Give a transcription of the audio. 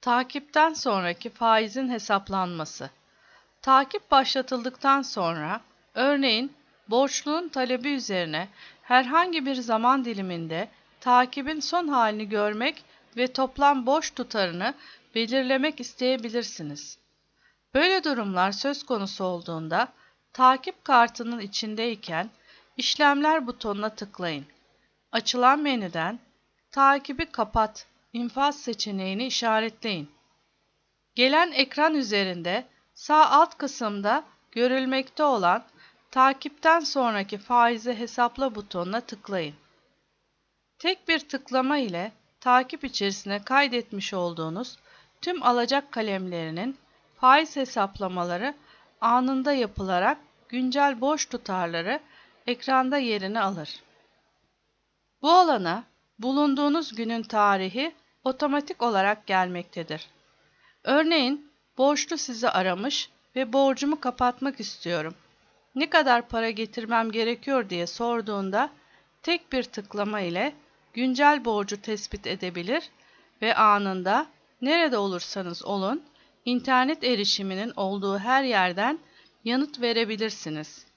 Takipten sonraki faizin hesaplanması. Takip başlatıldıktan sonra, örneğin borçlunun talebi üzerine herhangi bir zaman diliminde takibin son halini görmek ve toplam borç tutarını belirlemek isteyebilirsiniz. Böyle durumlar söz konusu olduğunda takip kartının içindeyken işlemler butonuna tıklayın. Açılan menüden takibi kapat infaz seçeneğini işaretleyin. Gelen ekran üzerinde sağ alt kısımda görülmekte olan takipten sonraki faizi hesapla butonuna tıklayın. Tek bir tıklama ile takip içerisine kaydetmiş olduğunuz tüm alacak kalemlerinin faiz hesaplamaları anında yapılarak güncel borç tutarları ekranda yerini alır. Bu alana bulunduğunuz günün tarihi otomatik olarak gelmektedir. Örneğin borçlu sizi aramış ve borcumu kapatmak istiyorum. Ne kadar para getirmem gerekiyor diye sorduğunda tek bir tıklama ile güncel borcu tespit edebilir ve anında nerede olursanız olun internet erişiminin olduğu her yerden yanıt verebilirsiniz.